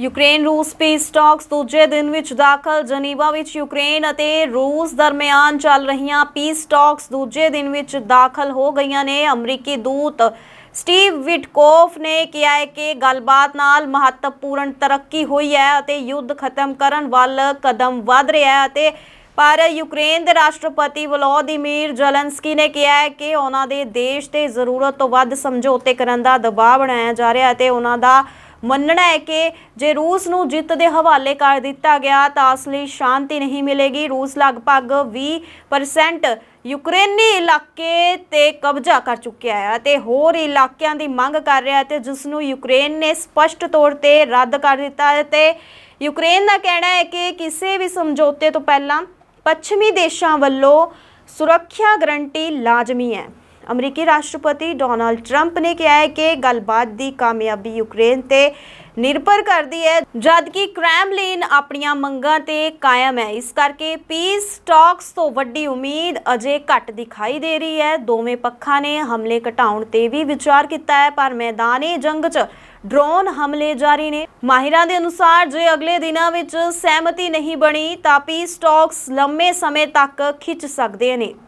Ukraine ਰੂਸ piece talks ਦੂਜੇ ਦਿਨ ਵਿੱਚ ਦਾਖਲ। ਜਨੀਵਾ ਵਿੱਚ ਯੂਕਰੇਨ ਅਤੇ ਰੂਸ ਦਰਮਿਆਨ ਚੱਲ ਰਹੀਆਂ ਪੀਸ ਟਾਕਸ ਦੂਜੇ ਦਿਨ ਵਿੱਚ ਦਾਖਲ ਹੋ ਗਈਆਂ ਨੇ। ਅਮਰੀਕੀ ਦੂਤ ਸਟੀਵ ਵਿਟਕੋਫ ਨੇ ਕਿਹਾ ਹੈ ਕਿ ਗੱਲਬਾਤ ਨਾਲ ਮਹੱਤਵਪੂਰਨ ਤਰੱਕੀ ਹੋਈ ਹੈ ਅਤੇ ਯੁੱਧ ਖਤਮ ਕਰਨ ਵੱਲ ਕਦਮ ਵਧ ਰਿਹਾ ਹੈ ਅਤੇ ਪਰ ਯੂਕਰੇਨ ਦੇ ਰਾਸ਼ਟਰਪਤੀ ਵਲੋਦੀਮੀਰ ਜ਼ੈਲੈਂਸਕੀ ਨੇ ਕਿਹਾ ਹੈ ਕਿ ਉਹਨਾਂ ਦੇ ਦੇਸ਼ ਤੇ ਜ਼ਰੂਰਤ ਤੋਂ ਵੱਧ ਸਮਝੌਤੇ ਕਰਨ ਦਾ ਦਬਾਅ ਬਣਾਇਆ ਜਾ ਰਿਹਾ ਹੈ ਤੇ ਉਹਨਾਂ ਦਾ ਮੰਨਣਾ ਹੈ ਕਿ ਜੇ ਰੂਸ ਨੂੰ ਜਿੱਤ ਦੇ ਹਵਾਲੇ ਕਰ ਦਿੱਤਾ ਗਿਆ ਤਾਂ ਅਸਲੀ ਸ਼ਾਂਤੀ ਨਹੀਂ ਮਿਲੇਗੀ। ਰੂਸ ਲਗਭਗ 20% ਯੂਕਰੇਨੀ ਇਲਾਕੇ ਤੇ ਕਬਜ਼ਾ ਕਰ ਚੁੱਕਿਆ ਹੈ ਅਤੇ ਹੋਰ ਇਲਾਕਿਆਂ ਦੀ ਮੰਗ ਕਰ ਰਿਹਾ ਹੈ ਤੇ ਜਿਸ ਨੂੰ ਯੂਕਰੇਨ ਨੇ ਸਪਸ਼ਟ ਤੌਰ ਤੇ ਰੱਦ ਕਰ ਦਿੱਤਾ ਹੈ ਤੇ ਯੂਕਰੇਨ ਦਾ ਕਹਿਣਾ ਹੈ ਕਿ ਕਿਸੇ ਵੀ ਸਮਝੌਤੇ ਤੋਂ ਪਹਿਲਾਂ ਪੱਛਮੀ ਦੇਸ਼ਾਂ ਵੱਲੋਂ ਸੁਰੱਖਿਆ ਗਰੰਟੀ ਲਾਜ਼ਮੀ ਹੈ। ਅਮਰੀਕੀ ਰਾਸ਼ਟਰਪਤੀ ਡੋਨਾਲਡ ਟਰੰਪ ਨੇ ਕਿਹਾ ਹੈ ਕਿ ਗੱਲਬਾਤ ਦੀ ਕਾਮਯਾਬੀ ਯੂਕਰੇਨ ਤੇ ਨਿਰਭਰ ਕਰਦੀ ਹੈ, ਜਦਕਿ ਕ੍ਰੈਮਲਿਨ ਆਪਣੀਆਂ ਮੰਗਾਂ ਤੇ ਕਾਇਮ ਹੈ। ਇਸ ਕਰਕੇ ਪੀਸ ਟਾਕਸ ਤੋਂ ਵੱਡੀ ਉਮੀਦ ਅਜੇ ਘੱਟ ਦਿਖਾਈ ਦੇ ਰਹੀ ਹੈ। ਦੋਵੇਂ ਪੱਖਾਂ ਨੇ ਹਮਲੇ ਘਟਾਉਣ ਤੇ ਵੀ ਵਿਚਾਰ ਕੀਤਾ ਹੈ, ਪਰ ਮੈਦਾਨੀ ਜੰਗ 'ਚ ਡਰੋਨ ਹਮਲੇ ਜਾਰੀ ਨੇ। ਮਾਹਿਰਾਂ ਦੇ ਅਨੁਸਾਰ, ਜੇ ਅਗਲੇ ਦਿਨਾਂ ਵਿੱਚ ਸਹਿਮਤੀ ਨਹੀਂ ਬਣੀ, ਤਾਂ ਪੀਸ ਟਾਕਸ ਲੰਮੇ ਸਮੇਂ ਤੱਕ ਖਿੱਚ ਸਕਦੇ ਨੇ।